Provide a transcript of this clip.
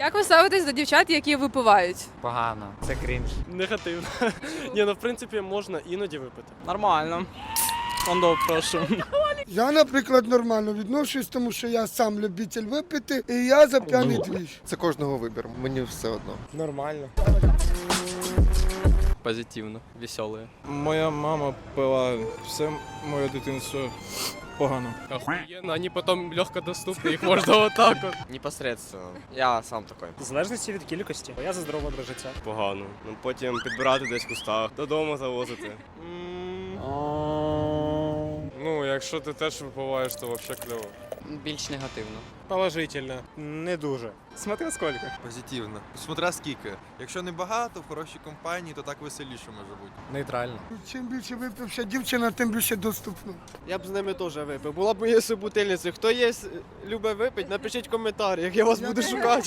Як ви ставитесь до дівчат, які випивають? Погано. Це крінж. Негативно. Ні, ну в принципі можна іноді випити. Нормально. Ондо, прошу. Я, наприклад, нормально відношусь, тому що я сам любитель випити, і я за п'яний двіж. Це кожного вибір, мені все одно. Нормально. Позитивно, веселые. Моя мама пила все моє дитинство погано. Охуєнно, вони потім легко доступні, їх можна отак от. Непосредственно. Я сам такой. В залежності від кількості. Я за здорове до життя. Погано. Ну потім підбирати десь в кустах, додому завозити. Ну, якщо ти теж випиваєш, то взагалі кльово. Більш негативно. Положительно. Не дуже. Смотря скільки. Позитивно. Смотря скільки. Якщо не багато, в хорошій компанії, то так веселіше може бути. Нейтрально. Чим більше випивша дівчина, тим більше доступно. Я б з ними теж випив. Була б моєю собутильницею. Хто є, любить випити, напишіть в коментарях, я вас буду шукати.